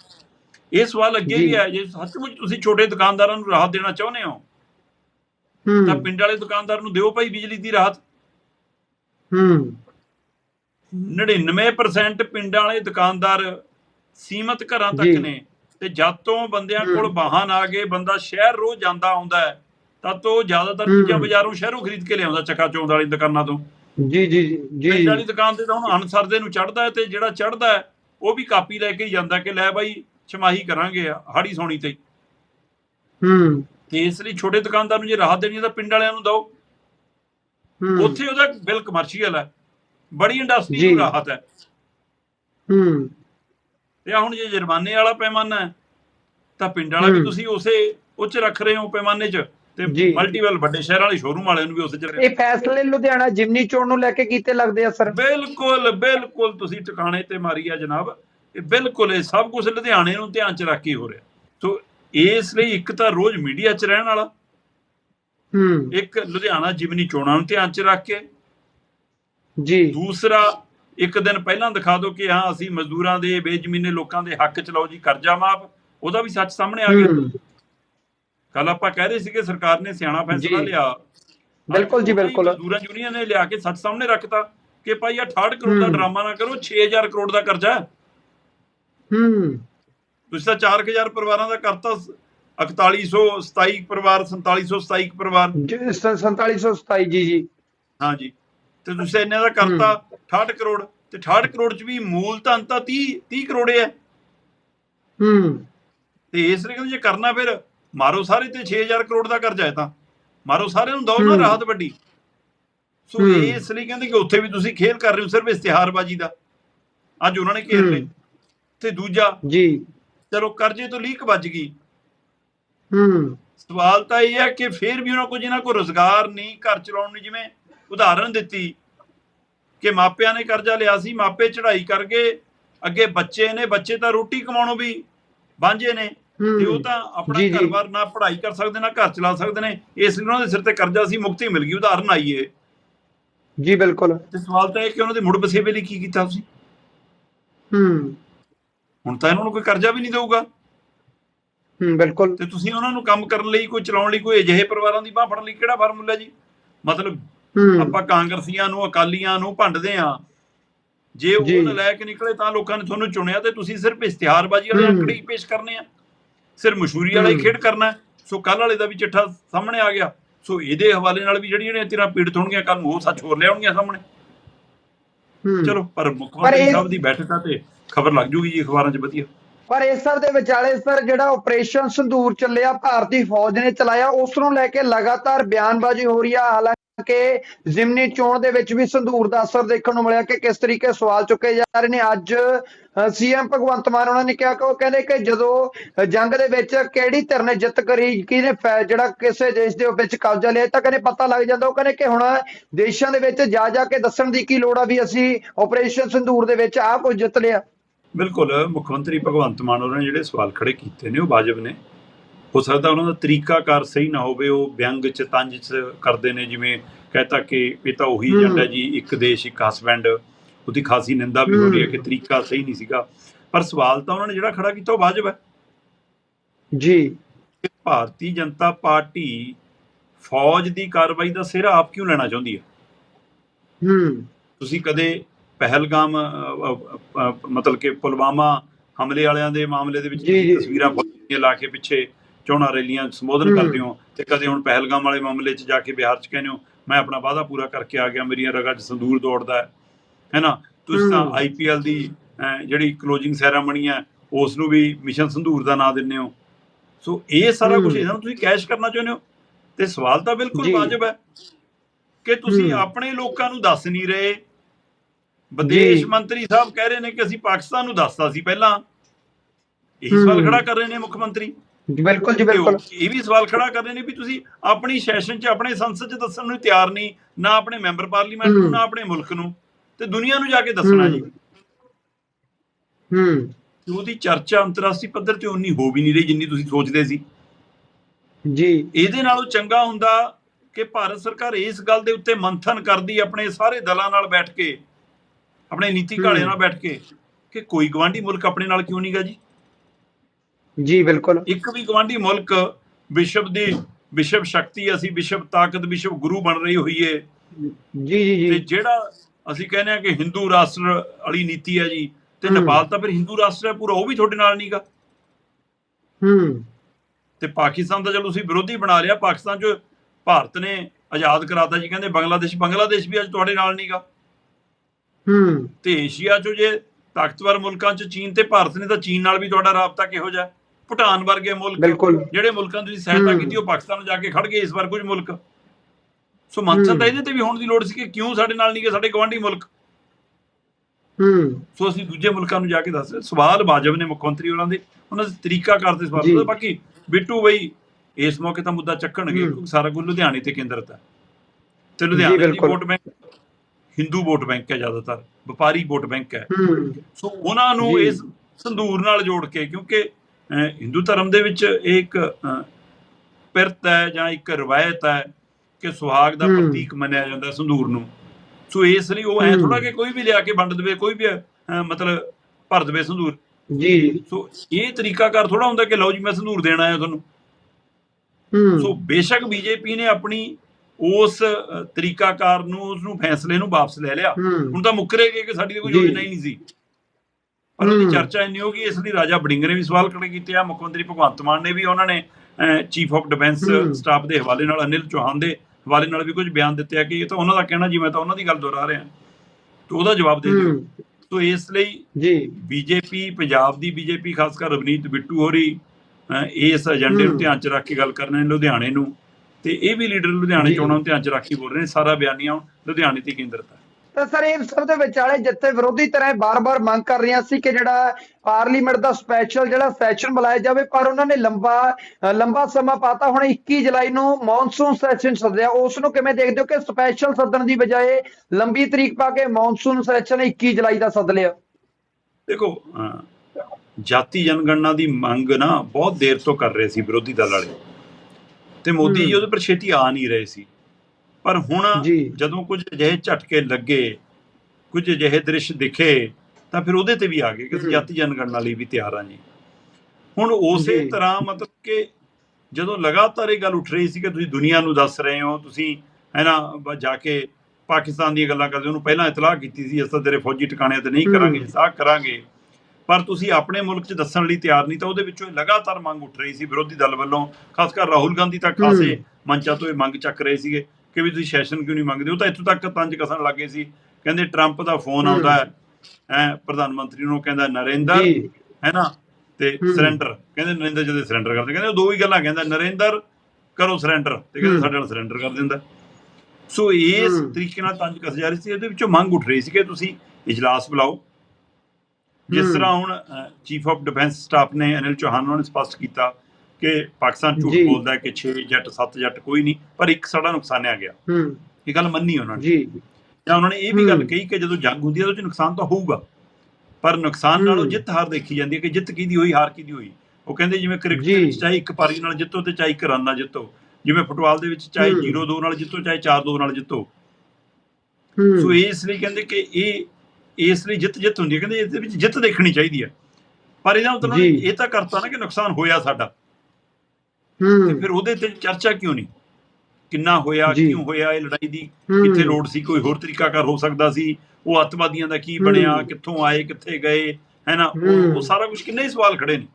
ਇਹ ਸਵਾਲ ਅੱਗੇ। ਵੀ ਹੈ ਜੇ ਸੱਚਮੁੱਚ ਤੁਸੀਂ ਛੋਟੇ ਦੁਕਾਨਦਾਰਾਂ ਨੂੰ ਰਾਹਤ ਦੇਣਾ ਚਾਹੁੰਦੇ ਹੋ ਤਾਂ ਪਿੰਡ ਵਾਲੇ ਦੁਕਾਨਦਾਰ ਨੂੰ ਦਿਓ ਭਾਈ ਬਿਜਲੀ ਦੀ ਰਾਹਤ ਹੂੰ 99% ਪਿੰਡਾਂ ਵਾਲੇ ਦੁਕਾਨਦਾਰ ਸੀਮਤ ਘਰਾਂ। ਤੱਕ ਨੇ ਤੇ ਜਦ ਤੋਂ ਬੰਦਿਆਂ ਕੋਲ। ਵਾਹਨ ਆ ਗਏ ਬੰਦਾ ਸ਼ਹਿਰ ਰੋਜ਼ ਜਾਂਦਾ ਆਉਂਦਾ ਹੈ ਤਦ ਤੋਂ ਜ਼ਿਆਦਾਤਰ। ਚੀਜ਼ਾਂ ਬਾਜ਼ਾਰੋਂ ਸ਼ਹਿਰੋਂ ਖਰੀਦ ਕੇ ਲਿਆਉਂਦਾ ਚੱਕਾ ਚੌਂਦ ਵਾਲੀ ਦੁਕਾਨਾਂ ਤੋਂ ਜੀ ਜੀ ਜੀ ਜੀ ਪਿੰਡ ਵਾਲੀ ਦੁਕਾਨ ਤੇ ਤਾਂ ਹੁਣ ਅਨਸਰਦੇ ਨੂੰ ਚੜਦਾ ਹੈ ਤੇ ਜਿਹੜਾ ਚੜਦਾ ਹੈ ਉਹ ਵੀ ਕਾਪੀ ਲੈ ਕੇ ਹੀ ਜਾਂਦਾ ਕਿ ਲੈ ਬਾਈ ਛਮਾਹੀ ਕਰਾਂਗੇ ਹਾੜੀ ਸੋਣੀ ਤੇ। ਹੂੰ। ਤੇ ਇਸ ਲਈ ਛੋਟੇ ਦੁਕਾਨਦਾਰ ਨੂੰ ਜੇ ਰਾਹਤ ਦੇਣੀ ਹੈ ਤਾਂ ਪਿੰਡ ਵਾਲਿਆਂ ਨੂੰ ਦਿਓ। ਹੂੰ। ਉੱਥੇ ਉਹਦਾ ਬਿਲ ਕਮਰਸ਼ੀਅਲ ਹੈ ਬੜੀ ਇੰਡਸਟਰੀ। ਨੂੰ ਰਾਹਤ ਹੈ ਹੂੰ। ਤੇ ਹੁਣ ਜੇ ਜੁਰਮਾਨੇ ਵਾਲਾ ਪੈਮਾਨਾ ਹੈ ਤਾਂ ਪਿੰਡ ਵਾਲਾ ਵੀ। ਤੁਸੀਂ ਉਸੇ ਉੱਚ ਰੱਖ ਰਹੇ ਹੋ ਪੈਮਾਨੇ 'ਚ। ਤੇ ਜੀ। ਮਲਟੀਪਲ ਵੱਡੇ ਸ਼ਹਿਰਾਂ ਵਾਲੇ ਸ਼ੋਰੂਮ ਵਾਲਿਆਂ ਨੂੰ ਵੀ ਉਸੇ ਚ ਇਹ ਫੈਸਲੇ ਲੁਧਿਆਣਾ ਜਿਮਨੀ ਚੋਣ ਨੂੰ ਲੈ ਕੇ ਕੀਤੇ ਲੱਗਦੇ ਆ ਸਰ? ਬਿਲਕੁਲ ਬਿਲਕੁਲ ਤੁਸੀਂ ਟਿਕਾਣੇ ਤੇ ਮਾਰੀ ਆ ਜਨਾਬ। ਇਹ ਬਿਲਕੁਲ ਇਹ ਸਭ ਕੁਝ ਲੁਧਿਆਣੇ ਨੂੰ ਧਿਆਨ ਚ ਰੱਖ ਕੇ ਹੋ ਰਿਹਾ ਸੋ ਇਸ ਲਈ ਇੱਕ ਤਾਂ ਰੋਜ਼ ਮੀਡੀਆ 'ਚ ਰਹਿਣ ਵਾਲਾ ਹੂੰ ਇੱਕ ਲੁਧਿਆਣਾ ਜਿਮਨੀ ਚੋਣਾਂ ਨੂੰ ਧਿਆਨ 'ਚ ਰੱਖ ਕੇ ਜੀ ਦੂਸਰਾ ਇੱਕ ਦਿਨ ਪਹਿਲਾਂ ਦਿਖਾ ਦਿਓ ਕਿ ਹਾਂ ਅਸੀਂ ਮਜ਼ਦੂਰਾਂ ਦੇ ਬੇਜ਼ਮੀਨੇ ਲੋਕਾਂ ਦੇ ਹੱਕ ਚ ਲਓ ਜੀ ਕਰਜ਼ਾ ਮਾਫ ਉਹਦਾ ਵੀ ਸੱਚ ਸਾਹਮਣੇ ਆ ਗਿਆ ਕੱਲ ਆਪਾਂ ਕਹਿ ਰਹੇ ਸੀ ਕਿ ਸਰਕਾਰ ਨੇ ਸਿਆਣਾ ਫੈਸਲਾ। ਲਿਆ ਬਿਲਕੁਲ ਜੀ, ਬਿਲਕੁਲ। ਮਜ਼ਦੂਰਾਂ ਯੂਨੀਅਨ ਨੇ ਲਿਆ ਕੇ ਸੱਚ ਸਾਹਮਣੇ ਰੱਖਤਾ ਕਿ ਭਾਈ ਆ 68 ਕਰੋੜ ਦਾ। ਡਰਾਮਾ ਨਾ ਕਰੋ 6000 ਕਰੋੜ ਦਾ ਕਰਜ਼ਾ ਹੈ। ਹੂੰ। ਤੁਸੀਂ ਤਾਂ 4000 ਪਰਿਵਾਰਾਂ ਦਾ ਕਰਤਾ 4127 ਪਰਿਵਾਰ 4727 ਪਰਿਵਾਰ। ਜੀ, ਸ- 4727 ਜੀ ਜੀ। ਹਾਂਜੀ ਤੇ ਤੁਸੀਂ ਇਹਨਾਂ ਦਾ ਕਰਤਾ 68 ਕਰੋੜ। ਤੇ 68 ਕਰੋੜ ਚ ਵੀ ਮੂਲ ਧਨ ਤਾਂ 30 30 ਕਰੋੜ ਹੈ ਹੂੰ। ਤੇ ਇਸ ਲਈ ਕਹਿੰਦੇ ਜੇ ਕਰਨਾ ਫਿਰ ਮਾਰੋ ਸਾਰੇ ਤੇ 6000 ਕਰੋੜ ਦਾ ਕਰਜ਼ਾ ਹੈ ਤਾਂ। ਮਾਰੋ ਸਾਰਿਆਂ ਨੂੰ ਦਓ ਨਾ ਹੂੰ। ਰਾਹਤ ਵੱਡੀ। ਸੋ ਹੂੰ। ਇਸ ਲਈ ਕਹਿੰਦੇ ਕਿ ਉੱਥੇ ਵੀ ਤੁਸੀਂ ਖੇਲ ਕਰ ਰਹੇ ਹੋ ਸਿਰਫ ਇਸ਼ਤਿਹਾਰਬਾਜ਼ੀ ਦਾ। ਅੱਜ ਉਹਨਾਂ ਨੇ ਘੇਰ ਹੂੰ। ਲਏ ਤੇ ਦੂਜਾ ਜੀ। ਚਲੋ ਕਰਜ਼ੇ ਤੋਂ ਲੀਕ ਵੱਜ ਗਈ। ਹੂੰ। ਸਵਾਲ ਤਾਂ ਇਹ ਹੈ ਕਿ ਫਿਰ ਵੀ ਉਹਨਾਂ ਕੋਲ ਜਿਨ੍ਹਾਂ ਕੋਲ ਰੋਜ਼ਗਾਰ ਨਹੀਂ ਘਰ ਚਲਾਉਣ ਨੂੰ ਜਿਵੇਂ ਉਦਾਹਰਨ ਦਿੱਤੀ ਕਿ ਮਾਪਿਆਂ ਨੇ ਕਰਜ਼ਾ ਲਿਆ ਸੀ ਮਾਪੇ ਚੜ੍ਹਾਈ ਕਰ ਗਏ ਅੱਗੇ ਬੱਚੇ ਨੇ ਬੱਚੇ ਤਾਂ ਰੋਟੀ ਕਮਾਉਣੋਂ ਵੀ ਵਾਂਝੇ ਨੇ ਤੇ ਉਹ ਤਾਂ ਆਪਣਾ। ਘਰ-ਬਾਰ ਨਾ ਪੜ੍ਹਾਈ ਕਰ ਸਕਦੇ ਨਾ ਘਰ ਚਲਾ ਸਕਦੇ ਨੇ ਇਸ ਲਈ ਉਹਨਾਂ ਦੇ ਸਿਰ ਤੇ ਕਰਜ਼ਾ ਸੀ ਮੁਕਤੀ ਮਿਲ ਗਈ ਉਦਾਹਰਨ ਆਈ ਏ ਜੀ ਬਿਲਕੁਲ। ਤੇ ਸਵਾਲ ਤਾਂ ਇਹ ਕਿ ਉਹਨਾਂ ਦੇ ਮੁੜ ਬਸੇਵੇ ਲਈ ਕੀ ਕੀਤਾ ਤੁਸੀਂ? ਹੂੰ। ਹੁਣ ਤਾਂ ਇਹਨਾਂ ਨੂੰ ਕੋਈ ਕਰਜ਼ਾ ਵੀ ਨਹੀਂ ਦੇਊਗਾ। ਹੂੰ ਬਿਲਕੁਲ। ਤੇ ਤੁਸੀਂ ਉਹਨਾਂ ਨੂੰ ਕੰਮ ਕਰਨ ਲਈ ਕੋਈ ਚਲਾਉਣ ਲਈ ਕੋਈ ਅਜਿਹੇ ਪਰਿਵਾਰਾਂ ਦੀ ਬਾਹ ਫੜਨ ਲਈ ਕਿਹੜਾ ਫਾਰਮੂਲਾ ਜੀ? ਮਤਲਬ ਆਪਾਂ ਕਾਂਗਰਸੀਆਂ ਨੂੰ ਅਕਾਲੀਆਂ ਨੂੰ ਭੰਡਦੇ ਆ ਜੇ ਉਹ ਜੀ। ਨਲਾਇਕ ਨਿਕਲੇ ਤਾਂ ਲੋਕਾਂ ਨੇ ਤੁਹਾਨੂੰ ਚੁਣਿਆ ਤੇ ਤੁਸੀਂ ਸਿਰਫ ਇਸ਼ਤਿਹਾਰਬਾਜ਼ੀ ਵਾਲੇ। ਅੰਕੜੇ ਹੀ ਪੇਸ਼ ਕਰਨੇ ਆ। ਸਿਰਫ ਮਸ਼ਹੂਰੀ ਵਾਲਾ ਹੀ। ਖੇਡ ਕਰਨਾ। ਸੋ ਕੱਲ ਵਾਲੇ ਦਾ ਵੀ ਚਿੱਠਾ ਸਾਹਮਣੇ ਆ ਗਿਆ। ਸੋ ਇਹਦੇ ਹਵਾਲੇ ਨਾਲ ਵੀ ਜਿਹੜੀਆਂ ਤੇਰਾ ਪੀੜਤ ਹੋਣਗੀਆਂ ਕੱਲ ਨੂੰ ਉਹ ਸੱਚ ਹੋਰ ਲਿਆਉਣਗੀਆਂ ਸਾਹਮਣੇ। ਚਲੋ ਪਰ ਮੁੱਖ ਮੰਤਰੀ ਸਾਹਿਬ ਦੀ ਬੈਠਕ ਆ ਤੇ ਖਬਰ ਲੱਗ ਜੂਗੀ ਜੀ ਅਖਬਾਰਾਂ 'ਚ ਵਧੀਆ। ਪਰ ਇਸ ਸਰ ਦੇ ਵਿਚਾਲੇ ਸਰ ਜਿਹੜਾ ਆਪਰੇਸ਼ਨ ਸੰਦੂਰ ਚੱਲਿਆ, ਭਾਰਤੀ ਫੌਜ ਨੇ ਚਲਾਇਆ, ਉਸ ਨੂੰ ਲੈ ਕੇ ਲਗਾਤਾਰ ਬਿਆਨਬਾਜ਼ੀ ਹੋ ਰਹੀ ਆ। ਹਾਲਾਂਕਿ ਜ਼ਿਮਨੀ ਚੋਣ ਦੇ ਵਿੱਚ ਵੀ ਸੰਦੂਰ ਦਾ ਅਸਰ ਦੇਖਣ ਨੂੰ ਮਿਲਿਆ ਕਿ ਕਿਸ ਤਰੀਕੇ ਸਵਾਲ ਚੁੱਕੇ ਜਾ ਰਹੇ ਨੇ। ਅੱਜ ਸੀਐਮ ਭਗਵੰਤ ਮਾਨ ਉਹਨਾਂ ਨੇ ਕਿਹਾ ਕਿ ਉਹ ਕਹਿੰਦੇ ਕਿ ਜਦੋਂ ਜੰਗ ਦੇ ਵਿੱਚ ਕਿਹੜੀ ਧਿਰ ਨੇ ਜਿੱਤ ਕਰੀ, ਕਿਹਨੇ ਜਿਹੜਾ ਕਿਸੇ ਦੇਸ਼ ਦੇ ਵਿੱਚ ਕਬਜ਼ਾ ਲਿਆ ਤਾਂ ਕਹਿੰਦੇ ਪਤਾ ਲੱਗ ਜਾਂਦਾ। ਉਹ ਕਹਿੰਦੇ ਕਿ ਹੁਣ ਦੇਸ਼ਾਂ ਦੇ ਵਿੱਚ ਜਾ ਜਾ ਕੇ ਦੱਸਣ ਦੀ ਕੀ ਲੋੜ ਆ ਵੀ ਅਸੀਂ ਆਪਰੇਸ਼ਨ ਸੰਦੂਰ ਦੇ ਵਿੱਚ ਆਹ ਕੁਝ ਜਿੱਤ ਲਿਆ। ਬਿਲਕੁਲ ਮੁੱਖ ਮੰਤਰੀ ਭਗਵੰਤ ਮਾਨ ਹੋਰਾਂ ਨੇ ਜਿਹੜੇ ਸਵਾਲ ਖੜੇ ਕੀਤੇ ਨੇ ਉਹ ਵਾਜਬ ਨੇ। ਹੋ ਸਕਦਾ ਉਹਨਾਂ ਦਾ ਤਰੀਕਾਕਾਰ ਸਹੀ ਨਾ ਹੋਵੇ ਉਹ ਵਿਅੰਗ ਚ ਤੰਜ ਚ ਕਰਦੇ ਨੇ ਜਿਵੇਂ ਕਹਤਾ ਕਿ ਇਹ ਤਾਂ ਉਹੀ। ਏਜੰਡਾ ਜੀ ਇੱਕ ਦੇਸ਼ ਇੱਕ ਹਸਬੈਂਡ ਉਹਦੀ ਖਾਸੀ ਨਿੰਦਾ ਵੀ ਹੋ ਰਹੀ ਹੈ। ਕਿ ਤਰੀਕਾ ਸਹੀ ਨਹੀਂ ਸੀਗਾ। ਪਰ ਸਵਾਲ ਤਾਂ ਉਹਨਾਂ ਨੇ ਜਿਹੜਾ ਖੜਾ ਕੀਤਾ ਉਹ ਵਾਜਬ ਹੈ। ਜੀ। ਭਾਰਤੀ ਜਨਤਾ ਪਾਰਟੀ ਫੌਜ ਦੀ ਕਾਰਵਾਈ ਦਾ ਸਿਹਰਾ ਆਪ ਕਿਉਂ ਲੈਣਾ ਚਾਹੁੰਦੀ ਹੈ? ਹੂੰ। ਤੁਸੀਂ ਕਦੇ ਪਹਿਲਗਾਮ ਮਤਲਬ ਕਿ ਪੁਲਵਾਮਾ ਹਮਲੇ ਵਾਲਿਆਂ ਦੇ ਮਾਮਲੇ ਦੇ ਵਿੱਚ। ਤਸਵੀਰਾਂ ਫੌਜੀਆਂ ਲਾ ਕੇ ਪਿੱਛੇ ਚੋਣਾਂ ਰੈਲੀਆਂ ਸੰਬੋਧਨ। ਕਰਦੇ ਹੋ ਤੇ ਕਦੇ ਹੁਣ ਪਹਿਲਗਾਮ ਵਾਲੇ ਮਾਮਲੇ 'ਚ ਜਾ ਕੇ ਬਿਹਾਰ 'ਚ ਕਹਿੰਦੇ ਹੋ ਮੈਂ ਆਪਣਾ ਵਾਅਦਾ ਪੂਰਾ ਕਰਕੇ ਆ ਗਿਆ ਮੇਰੀਆਂ ਰਗਾਂ 'ਚ ਸੰਦੂਰ ਦੌੜਦਾ ਹੈ ਹੈਨਾ ਤੁਸੀਂ ਤਾਂ। ਆਈਪੀਐਲ ਦੀ ਜਿਹੜੀ ਕਲੋਜ਼ਿੰਗ ਸੈਰਾਮਨੀ ਹੈ ਉਸ ਨੂੰ ਵੀ ਮਿਸ਼ਨ ਸੰਦੂਰ ਦਾ ਨਾਂ ਦਿੰਦੇ ਹੋ ਸੋ ਇਹ ਸਾਰਾ। ਕੁਝ ਇਹਨਾਂ ਨੂੰ ਤੁਸੀਂ ਕੈਸ਼ ਕਰਨਾ ਚਾਹੁੰਦੇ ਹੋ ਤੇ ਸਵਾਲ ਤਾਂ ਬਿਲਕੁਲ। ਵਾਜਬ ਹੈ ਕਿ ਤੁਸੀਂ। ਆਪਣੇ ਲੋਕਾਂ ਨੂੰ ਦੱਸ ਨਹੀਂ ਰਹੇ ਵਿਦੇਸ਼। ਮੰਤਰੀ ਸਾਹਿਬ ਕਹਿ ਰਹੇ ਨੇ ਕਿ ਅਸੀਂ ਪਾਕਿਸਤਾਨ ਨੂੰ ਦੱਸਤਾ ਸੀ ਪਹਿਲਾਂ। ਇਹ ਸਵਾਲ। ਖੜਾ ਕਰ ਰਹੇ ਨੇ ਮੁੱਖ ਮੰਤਰੀ। ਬਿਲਕੁਲ ਜੀ ਬਿਲਕੁਲ। ਇਹ ਵੀ ਸਵਾਲ ਖੜਾ ਕਰ ਰਹੇ ਨੇ ਵੀ ਤੁਸੀਂ ਆਪਣੀ ਸੈਸ਼ਨ 'ਚ ਆਪਣੇ ਸੰਸਦ 'ਚ ਦੱਸਣ ਨੂੰ ਤਿਆਰ ਨਹੀਂ ਨਾ ਆਪਣੇ ਮੈਂਬਰ ਪਾਰਲੀਮੈਂਟ ਨੂੰ। ਨਾ ਆਪਣੇ ਮੁਲਕ ਨੂੰ। ਤੇ ਦੁਨੀਆ ਨੂੰ ਜਾ ਕੇ ਦੱਸਣਾ ਜੀ। ਹੂੰ। ਉਹਦੀ ਚਰਚਾ ਅੰਤਰਰਾਸ਼ਟਰੀ ਪੱਧਰ ਤੇ ਉਨੀ ਹੋ ਵੀ ਨਹੀਂ ਰਹੀ ਜਿੰਨੀ ਤੁਸੀਂ ਸੋਚਦੇ ਸੀ। ਜੀ। ਇਹਦੇ ਨਾਲੋਂ ਚੰਗਾ ਹੁੰਦਾ ਕਿ ਭਾਰਤ ਸਰਕਾਰ ਇਸ ਗੱਲ ਦੇ ਉੱਤੇ ਮੰਥਨ ਕਰਦੀ ਆਪਣੇ ਸਾਰੇ ਦਲਾਂ ਨਾਲ ਬੈਠ ਕੇ ਆਪਣੇ ਨੀਤੀ ਘਾੜਿਆਂ ਨਾਲ ਬੈਠ ਕੇ ਕਿ ਕੋਈ ਗਵਾਂਢੀ ਮੁਲਕ ਆਪਣੇ ਨਾਲ ਕਿਉਂ ਨਹੀਂਗਾ ਜੀ? ਜੀ ਬਿਲਕੁਲ। ਇੱਕ ਵੀ ਗਵਾਂਢੀ ਮੁਲਕ ਵਿਸ਼ਵ ਦੀ ਵਿਸ਼ਵ ਸ਼ਕਤੀ ਅਸੀਂ ਵਿਸ਼ਵ ਤਾਕਤ ਵਿਸ਼ਵ ਗੁਰੂ ਬਣ ਰਹੀ ਹੋਈ ਏ ਜੀ ਜੀ। ਤੇ ਜੀ ਜਿਹੜਾ ਅਸੀਂ ਕਹਿੰਦੇ ਆ ਕਿ ਹਿੰਦੂ ਰਾਸ਼ਟਰ ਵਾਲੀ ਨੀਤੀ ਹੈ ਜੀ ਤੇ। ਨੇਪਾਲ ਤਾਂ ਫਿਰ ਹਿੰਦੂ ਰਾਸ਼ਟਰ ਹੈ ਪੂਰਾ ਉਹ ਵੀ ਤੁਹਾਡੇ ਨਾਲ ਨਹੀਂਗਾ ਹੂੰ। ਤੇ ਪਾਕਿਸਤਾਨ ਦਾ ਚਲੋ ਤੁਸੀਂ ਵਿਰੋਧੀ ਬਣਾ ਲਿਆ ਪਾਕਿਸਤਾਨ 'ਚ ਭਾਰਤ ਨੇ ਆਜ਼ਾਦ ਕਰਾਤਾ ਜੀ ਕਹਿੰਦੇ ਬੰਗਲਾਦੇਸ਼ ਬੰਗਲਾਦੇਸ਼ ਵੀ ਅੱਜ ਤੁਹਾਡੇ ਨਾਲ ਨਹੀਂਗਾ ਹੂੰ ਤੇ ਏਸ਼ੀਆ 'ਚ ਜੇ ਤਾਕਤਵਰ ਮੁਲਕਾਂ 'ਚ ਚੀਨ ਤੇ ਭਾਰਤ ਨੇ ਤਾਂ ਚੀਨ ਨਾਲ ਵੀ ਤੁਹਾਡਾ ਰਾਬਤਾ ਕਿਹੋ ਜਿਹਾ? ਭੂਟਾਨ ਵਰਗੇ ਮੁਲਕ ਜਿਹੜੇ ਮੁਲਕਾਂ ਦੀ ਸਹਾਇਤਾ। ਕੀਤੀ ਉਹ ਪਾਕਿਸਤਾਨ ਨੂੰ ਜਾ ਕੇ ਖੜ ਗਏ ਇਸ ਵਾਰ ਕੁਝ ਮੁਲਕ ਸੋ ਮੰਥਨ ਹੂੰ। ਤਾਂ ਇਹਦੇ ਤੇ ਵੀ ਹੋਣ ਦੀ ਲੋੜ ਸੀ ਕਿ ਕਿਉਂ ਸਾਡੇ ਨਾਲ ਨਹੀਂ ਗਏ ਸਾਡੇ ਗਵਾਂਢੀ ਮੁਲਕ ਹੂੰ ਸੋ ਅਸੀਂ ਦੂਜੇ ਮੁਲਕਾਂ ਨੂੰ ਜਾ ਕੇ ਦੱਸ। ਸਵਾਲ ਵਾਜਬ ਨੇ ਮੁੱਖ ਮੰਤਰੀ ਉਹਨਾਂ ਦੇ ਉਹਨਾਂ ਦੇ ਤਰੀਕਾ ਕਰਦੇ ਸਵਾਲ ਜੀ। ਬਾਕੀ ਬਿੱਟੂ ਬਈ ਇਸ ਮੌਕੇ ਤਾਂ ਮੁੱਦਾ ਚੱਕਣਗੇ ਸਾਰਾ ਕੁਝ ਲੁਧਿਆਣੇ ਤੇ ਕੇਂਦਰਿਤ ਹੈ ਤੇ ਲੁਧਿਆਣੇ ਦੀ। Vote bank Hindu vote bank ਹੈ ਜ਼ਿਆਦਾਤਰ ਵਪਾਰੀ ਵੋਟ ਬੈਂਕ ਹੈ। ਸੋ ਉਹਨਾਂ ਨੂੰ। ਇਸ ਸੰਦੂਰ ਨਾਲ ਜੋੜ ਕੇ ਕਿਉਂਕਿ ਹਿੰਦੂ ਧਰਮ ਦੇ ਵਿੱਚ ਇਹ ਇੱਕ ਪਿਰਤ ਹੈ ਜਾਂ ਇੱਕ ਰਵਾਇਤ ਹੈ ਕਿ ਸੁਹਾਗ ਦਾ। ਪ੍ਰਤੀਕ ਮੰਨਿਆ ਜਾਂਦਾ ਸੰਦੂਰ ਨੂੰ। ਸੋ ਇਸ ਲਈ ਉਹ ਐ। ਥੋੜਾ ਕਿ ਕੋਈ ਵੀ ਲਿਆ ਕੇ ਵੰਡ ਦੇਵੇ ਕੋਈ ਵੀ ਮਤਲਬ ਭਰ ਦੇਵੇ ਸੰਦੂਰ ਜੀ। ਜੀ ਸੋ ਇਹ ਤਰੀਕਾਕਾਰ ਥੋੜਾ ਹੁੰਦਾ ਕਿ ਲਓ ਜੀ ਮੈਂ ਸੰਦੂਰ ਦੇਣ ਆਇਆ ਤੁਹਾਨੂੰ। ਹੂੰ। ਸੋ ਬੇਸ਼ੱਕ ਬੀਜੇਪੀ ਨੇ ਆਪਣੀ ਉਸ ਤਰੀਕਾਕਾਰ ਨੂੰ ਉਸ ਨੂੰ ਫੈਸਲੇ ਨੂੰ ਵਾਪਸ ਲੈ ਲਿਆ। ਹੂੰ। ਹੁਣ ਤਾਂ ਮੁੱਕਰੇਗੇ ਕਿ ਸਾਡੀ ਤਾਂ ਕੋਈ। ਯੋਜਨਾ ਹੀ ਨਹੀਂ ਸੀ। ਪਰ ਉਹਦੀ ਹੂੰ। ਚਰਚਾ ਇੰਨੀ ਹੋ ਗਈ ਇਸ ਲਈ ਰਾਜਾ ਬੜਿੰਗ ਨੇ ਵੀ ਸਵਾਲ ਖੜੇ ਕੀਤੇ ਆ। ਮੁੱਖ ਮੰਤਰੀ ਭਗਵੰਤ ਮਾਨ ਨੇ ਵੀ ਉਹਨਾਂ ਨੇ ਚੀਫ ਆਫ ਡਿਫੈਂਸ ਹੂੰ। ਸਟਾਫ ਦੇ ਹਵਾਲੇ ਨਾਲ ਅਨਿਲ ਚੌਹਾਨ ਦੇ ਹਵਾਲੇ ਨਾਲ ਵੀ ਕੁਝ ਬਿਆਨ ਦਿੱਤੇ ਆ ਕਿ ਇਹ ਤਾਂ ਉਹਨਾਂ ਦਾ ਕਹਿਣਾ ਜੀ ਮੈਂ ਤਾਂ ਉਹਨਾਂ ਦੀ ਗੱਲ ਦੁਹਰਾ ਰਿਹਾ। ਤੇ ਉਹਦਾ ਜਵਾਬ ਦੇ ਦਿਓ। ਹੂੰ। ਸੋ ਇਸ ਲਈ ਜੀ। ਬੀਜੇਪੀ ਪੰਜਾਬ ਦੀ ਬੀਜੇਪੀ ਖਾਸ ਕਰ ਰਵਨੀਤ ਬਿੱਟੂ ਹੋਰੀ ਇਸ ਏਜੰਡੇ ਨੂੰ ਹੂੰ। ਧਿਆਨ ਚ ਰੱਖ ਕੇ ਗੱਲ ਕਰ ਰਹੇ ਨੇ ਲੁਧਿਆਣੇ ਨੂੰ। ਤੇ ਇਹ ਵੀ ਲੀਡਰ ਲੁਧਿਆਣੇ। ਚੋਣਾਂ ਨੂੰ ਧਿਆਨ ਚ ਰੱਖ ਕੇ ਬੋਲ ਰਹੇ ਨੇ ਸਾਰਾ ਬਿਆਨੀਆਂ ਲੁਧਿਆਣੇ ਤੇ ਕੇਂਦਰਿਤ ਹੈ। ਤਾਂ ਸਰ ਇਹ ਸਭ ਦੇ ਵਿਚਾਲੇ ਜਿੱਥੇ ਵਿਰੋਧੀ ਤਰ੍ਹਾਂ ਬਾਰ-ਬਾਰ ਮੰਗ ਕਰ ਰਹੀਆਂ ਸੀ ਕਿ ਜਿਹੜਾ ਪਾਰਲੀਮੈਂਟ ਦਾ ਸਪੈਸ਼ਲ ਜਿਹੜਾ ਸੈਸ਼ਨ ਬੁਲਾਇਆ ਜਾਵੇ ਪਰ ਉਹਨਾਂ ਨੇ ਲੰਬਾ ਲੰਬਾ ਸਮਾਂ ਪਾਤਾ। ਹੁਣ 21 ਜੁਲਾਈ ਨੂੰ ਮੌਨਸੂਨ ਸੈਸ਼ਨ ਸੱਦਿਆ ਉਸ ਨੂੰ ਕਿਵੇਂ ਦੇਖਦੇ ਹੋ ਕਿ ਸਪੈਸ਼ਲ ਸੱਦਣ ਦੀ ਬਜਾਏ ਲੰਬੀ ਤਰੀਕ ਪਾ ਕੇ ਮੌਨਸੂਨ ਸੈਸ਼ਨ 21 ਜੁਲਾਈ ਦਾ ਸੱਦ ਲਿਆ? ਦੇਖੋ ਜਾਤੀ ਜਨਗਣਨਾ ਦੀ ਮੰਗ ਨਾ ਬਹੁਤ ਦੇਰ ਤੋਂ ਕਰ ਰਹੇ ਸੀ ਵਿਰੋਧੀ ਦਲ ਵਾਲੇ। ਤੇ ਮੋਦੀ ਜੀ। ਉਹਦੇ ਪਰ ਛੇਤੀ ਆ ਨਹੀਂ ਰਹੇ ਸੀ ਪਰ ਹੁਣ। ਜਦੋਂ ਕੁਝ ਅਜਿਹੇ ਝਟਕੇ ਲੱਗੇ ਕੁਝ ਅਜਿਹੇ ਦ੍ਰਿਸ਼ ਦਿਖੇ ਤਾਂ ਫਿਰ ਉਹਦੇ ਤੇ ਵੀ ਆ ਗਏ ਕਿ ਅਸੀਂ। ਜਾਤੀ ਜਨਗਣਨਾ ਲਈ ਵੀ ਤਿਆਰ ਹਾਂ ਜੀ ਹੁਣ ਉਸੇ। ਤਰ੍ਹਾਂ ਮਤਲਬ ਕਿ ਜਦੋਂ ਲਗਾਤਾਰ ਇਹ ਗੱਲ ਉੱਠ ਰਹੀ ਸੀ ਕਿ ਤੁਸੀਂ ਦੁਨੀਆ ਨੂੰ ਦੱਸ ਰਹੇ ਹੋ ਤੁਸੀਂ ਹੈ ਨਾ ਬ- ਜਾ ਕੇ ਪਾਕਿਸਤਾਨ ਦੀਆਂ ਗੱਲਾਂ ਕਰਦੇ ਉਹਨੂੰ ਪਹਿਲਾਂ ਇਤਲਾਹ ਕੀਤੀ ਸੀ ਅਸੀਂ ਤੇਰੇ ਫੌਜੀ ਟਿਕਾਣਿਆਂ ਤੇ ਨਹੀਂ। ਕਰਾਂਗੇ ਸਾਹ ਕਰਾਂਗੇ ਪਰ ਤੁਸੀਂ ਆਪਣੇ ਮੁਲਕ 'ਚ ਦੱਸਣ ਲਈ ਤਿਆਰ ਨਹੀਂ ਤਾਂ ਉਹਦੇ ਵਿੱਚੋਂ ਲਗਾਤਾਰ ਮੰਗ ਉੱਠ ਰਹੀ ਸੀ ਵਿਰੋਧੀ ਦਲ ਵੱਲੋਂ ਖਾਸ ਕਰ ਰਾਹੁਲ ਗਾਂਧੀ ਤੱਕ ਖਾਸੇ। ਮੰਚਾਂ ਤੋਂ ਇਹ ਮੰਗ ਚੱਕ ਰਹੇ ਸੀਗੇ ਕਿ ਵੀ ਤੁਸੀਂ ਸੈਸ਼ਨ ਕਿਉਂ ਨਹੀਂ ਮੰਗਦੇ ਉਹ ਤਾਂ ਇੱਥੋਂ ਤੱਕ ਤੰਜ ਕਸਣ ਲੱਗੇ ਸੀ ਕਹਿੰਦੇ ਟਰੰਪ ਦਾ ਫੋਨ। ਆਉਂਦਾ ਹੈ ਹੈ ਪ੍ਰਧਾਨ ਮੰਤਰੀ ਨੂੰ ਕਹਿੰਦਾ ਨਰਿੰਦਰ ਹੈ ਨਾ ਤੇ। ਸਰੈਂਡਰ ਕਹਿੰਦੇ ਨਰਿੰਦਰ ਜਦੋਂ ਸਰੈਂਡਰ ਕਰਦੇ ਕਹਿੰਦੇ ਉਹ ਦੋ ਹੀ ਗੱਲਾਂ ਕਹਿੰਦਾ ਨਰਿੰਦਰ ਕਰੋ ਸਰੈਂਡਰ ਤੇ ਕਹਿੰਦੇ। ਸਾਡੇ ਨਾਲ ਸਰੈਂਡਰ ਕਰ ਦਿੰਦਾ ਸੋ ਇਸ। ਤਰੀਕੇ ਨਾਲ ਤੰਜ ਕਸ ਜਾ ਰਹੀ ਸੀ ਇਹਦੇ ਵਿੱਚੋਂ ਮੰਗ ਉੱਠ ਰਹੀ ਸੀ ਕਿ ਤੁਸੀਂ ਇਜਲਾਸ ਬੁਲਾਓ ਜਿਸ। ਤਰ੍ਹਾਂ ਹੁਣ ਚੀਫ ਆਫ ਡਿਫੈਂਸ ਸਟਾਫ ਨੇ ਅਨਿਲ ਚੌਹਾਨ ਉਹਨਾਂ ਨੇ ਸਪਸ਼ਟ ਕੀਤਾ ਕਿ ਪਾਕਿਸਤਾਨ ਝੂਠ। ਬੋਲਦਾ ਹੈ ਕਿ 6 ਜੱਟ 7 ਜੱਟ ਕੋਈ ਨਹੀਂ ਪਰ ਇੱਕ ਸਾਡਾ ਨੁਕਸਾਨਿਆ ਗਿਆ ਹੂੰ ਇਹ ਗੱਲ ਮੰਨੀ ਉਹਨਾਂ ਨੇ ਜੀ ਜਾਂ ਉਹਨਾਂ ਨੇ ਇਹ ਵੀ ਗੱਲ। ਕਹੀ ਕਿ ਜਦੋਂ ਜੰਗ ਹੁੰਦੀ ਹੈ ਤਾਂ ਉਹ 'ਚ ਨੁਕਸਾਨ ਤਾਂ ਹੋਊਗਾ ਪਰ ਨੁਕਸਾਨ ਨਾਲੋਂ। ਜਿੱਤ ਹਾਰ ਦੇਖੀ ਜਾਂਦੀ ਹੈ ਕਿ ਜਿੱਤ ਕਿਹਦੀ ਹੋਈ ਹਾਰ ਕਿਹਦੀ ਹੋਈ ਉਹ ਕਹਿੰਦੇ ਜਿਵੇਂ ਕ੍ਰਿਕਟ। ਵਿੱਚ ਚਾਹੇ ਇੱਕ ਪਾਰੀ ਨਾਲ ਜਿੱਤੋ ਤੇ ਚਾਹੇ ਇੱਕ ਰਨ ਨਾਲ ਜਿੱਤੋ ਜਿਵੇਂ ਫੁੱਟਬਾਲ ਦੇ ਵਿੱਚ ਚਾਹੇ ਹੂੰ। 0-2 ਨਾਲ ਜਿੱਤੋ ਚਾਹੇ 4-2 ਨਾਲ ਜਿੱਤੋ ਸੋ ਇਸ ਲਈ ਕਹਿੰਦੇ ਕਿ ਇਹ ਇਸ ਲਈ ਜਿੱਤ ਜਿੱਤ ਹੁੰਦੀ ਹੈ। ਕਹਿੰਦੇ ਇਸ ਦੇ ਵਿੱਚ ਜਿੱਤ ਦੇਖਣੀ ਚਾਹੀਦੀ ਹੈ। ਪਰ ਇਹਦਾ ਮਤਲਬ। ਇਹ ਤਾਂ ਕਰਤਾ ਨਾ ਕਿ ਨੁਕਸਾਨ ਹੋਇਆ ਸਾਡਾ। ਤੇ ਹੂੰ ਫਿਰ ਉਹਦੇ ਤੇ ਚਰਚਾ ਕਿਉਂ ਨਹੀਂ? ਕਿੰਨਾ ਹੋਇਆ। ਕਿਉਂ ਹੋਇਆ ਇਹ ਲੜਾਈ ਦੀ। ਕਿੱਥੇ ਲੋੜ ਸੀ? ਕੋਈ ਹੋਰ ਤਰੀਕਾ ਕਰ ਹੋ ਸਕਦਾ ਸੀ? ਉਹ ਅੱਤਵਾਦੀਆਂ ਦਾ ਕੀ ਬਣਿਆ। ਕਿੱਥੋਂ ਆਏ? ਕਿੱਥੇ ਗਏ? ਹੈ। ਨਾ ਉਹ- ਸਾਰਾ ਕੁਝ ਕਿੰਨੇ ਹੀ ਸਵਾਲ ਖੜੇ ਨੇ।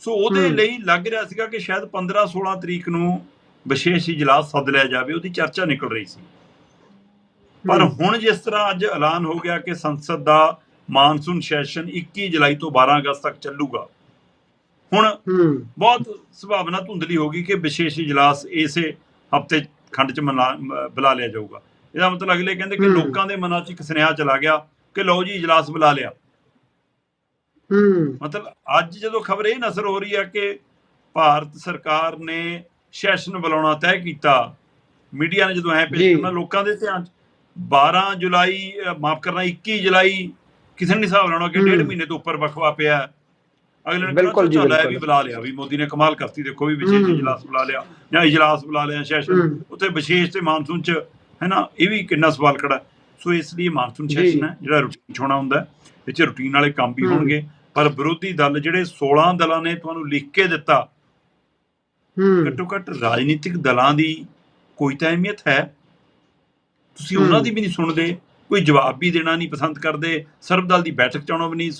ਸੋ ਉਹਦੇ। ਲਈ ਲੱਗ ਰਿਹਾ ਸੀਗਾ ਕਿ ਸ਼ਾਇਦ 15 16 ਤਰੀਕ ਨੂੰ ਵਿਸ਼ੇਸ਼ ਇਜਲਾਸ ਸੱਦ ਲਿਆ ਜਾਵੇ। ਉਹਦੀ ਚਰਚਾ ਨਿਕਲ ਰਹੀ ਸੀ। ਪਰ ਹੂੰ। ਹੁਣ ਜਿਸ ਤਰ੍ਹਾਂ ਅੱਜ ਐਲਾਨ ਹੋ ਗਿਆ ਕਿ ਸੰਸਦ ਦਾ ਮਾਨਸੂਨ ਸੈਸ਼ਨ 21 ਜੁਲਾਈ ਤੋਂ 12 ਅਗਸਤ ਤੱਕ ਚੱਲੂਗਾ ਹੁਣ ਹੂੰ ਬਹੁਤ ਸੰਭਾਵਨਾ ਧੁੰਦਲੀ ਹੋਗੀ ਕਿ ਵਿਸ਼ੇਸ਼ ਇਜਲਾਸ ਇਸੇ ਹਫ਼ਤੇ ਖੰਡ ਚ ਬੁਲਾ ਲਿਆ ਜਾਊਗਾ ਇਹਦਾ ਮਤਲਬ ਅਗਲੇ ਕਹਿੰਦੇ ਕਿ ਹੂੰ। ਲੋਕਾਂ ਦੇ ਮਨਾਂ 'ਚ ਇੱਕ ਸੁਨੇਹਾ ਚਲਾ ਗਿਆ ਕਿ ਲਓ ਜੀ ਇਜਲਾਸ ਬੁਲਾ ਲਿਆ ਹੂੰ ਮਤਲਬ ਅੱਜ ਜਦੋਂ ਖਬਰ ਇਹ ਨਸਰ ਹੋ ਰਹੀ ਹੈ ਕਿ ਭਾਰਤ ਸਰਕਾਰ ਨੇ ਸੈਸ਼ਨ ਬੁਲਾਉਣਾ ਤੈਅ ਕੀਤਾ ਮੀਡੀਆ ਨੇ ਜਦੋਂ ਐ ਪੇਸ਼। ਕਰਨਾ ਲੋਕਾਂ ਦੇ ਧਿਆਨ 'ਚ 12 ਜੁਲਾਈ ਮਾਫ ਕਰਨਾ 21 ਜੁਲਾਈ ਕਿਸੇ ਨੇ ਨਹੀਂ ਹਿਸਾਬ ਲਾਉਣਾ ਕਿ। ਡੇਢ ਮਹੀਨੇ ਤੋਂ ਉੱਪਰ ਵਕਫਾ ਪਿਆ। ਅਗਲੇ ਨੇ ਬਿਲਕੁਲ ਜੀ, ਇਹ ਵੀ ਬਿਲਕੁਲ। ਬੁਲਾ ਲਿਆ ਵੀ ਮੋਦੀ ਨੇ ਕਮਾਲ ਕਰਤੀ ਦੇਖੋ ਵੀ ਵਿਸ਼ੇਸ਼। ਇਜਲਾਸ ਬੁਲਾ ਲਿਆ ਜਾਂ ਇਜਲਾਸ ਬੁਲਾ ਲਿਆ ਸੈਸ਼ਨ। ਉੱਥੇ ਵਿਸ਼ੇਸ਼ ਤੇ ਮਾਨਸੂਨ 'ਚ ਹੈ ਨਾ ਇਹ ਵੀ ਕਿੰਨਾ ਸਵਾਲ ਖੜਾ। ਸੋ ਇਸ ਲਈ ਮਾਨਸੂਨ। ਸੈਸ਼ਨ ਹੈ ਜਿਹੜਾ ਰੂਟੀਨ 'ਚ ਹੋਣਾ ਹੁੰਦਾ ਹੈ। ਇਹ 'ਚ ਰੂਟੀਨ ਵਾਲੇ ਕੰਮ ਵੀ। ਹੋਣਗੇ ਪਰ ਵਿਰੋਧੀ ਦਲ ਜਿਹੜੇ 16 ਦਲਾਂ ਨੇ ਤੁਹਾਨੂੰ ਲਿਖ ਕੇ ਦਿੱਤਾ ਹੂੰ ਘੱਟੋ ਘੱਟ ਰਾਜਨੀਤਿਕ ਦਲਾਂ ਦੀ ਕੋਈ ਤਾਂ ਅਹਿਮੀਅਤ ਹੈ ਤੁਸੀਂ। ਉਹਨਾਂ ਦੀ ਵੀ ਨਹੀਂ ਸੁਣਦੇ ਕੋਈ ਜਵਾਬ ਵੀ ਦੇਣਾ ਨਹੀਂ ਪਸੰਦ ਕਰਦੇ ਸਰਬ ਦਲ ਦੀ ਬੈਠਕ ਚਾਉਣਾ ਵੀ ਨਹੀਂ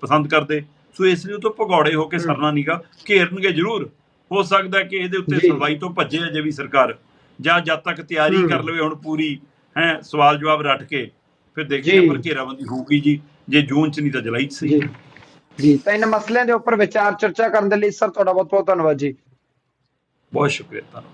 ਪਸੰਦ ਕਰਦੇ ਸੋ ਇਸ ਲਈ ਉਹ ਤੋਂ ਭਗੌੜੇ ਹੋ ਕੇ। ਸਰਨਾ ਨੀਗਾ ਘੇਰਨਗੇ ਜ਼ਰੂਰ ਹੋ ਸਕਦਾ ਕਿ ਇਹਦੇ ਉੱਤੇ। ਸੁਣਵਾਈ ਤੋਂ ਭੱਜੇ ਅਜੇ ਵੀ ਸਰਕਾਰ ਜਾਂ ਜਦ ਤੱਕ ਤਿਆਰੀ। ਕਰ ਲਵੇ ਹੁਣ ਪੂਰੀ ਹੈ ਸਵਾਲ ਜਵਾਬ ਰੱਟ ਕੇ ਫਿਰ ਦੇਖੀਏ। ਪਰ ਘੇਰਾਬੰਦੀ ਹੋਊਗੀ ਜੀ ਜੇ ਜੂਨ ਚ ਨਹੀਂ ਤਾਂ ਜੁਲਾਈ ਚ ਸਹੀ ਜੀ ਜੀ ਤਾਂ ਇਹਨਾਂ ਮਸਲਿਆਂ ਦੇ ਉੱਪਰ ਵਿਚਾਰ ਚਰਚਾ ਕਰਨ ਦੇ ਲਈ ਸਰ ਤੁਹਾਡਾ ਬਹੁਤ ਬਹੁਤ ਧੰਨਵਾਦ ਜੀ ਬਹੁਤ ਸ਼ੁਕਰੀਆ ਧੰਨਵਾਦ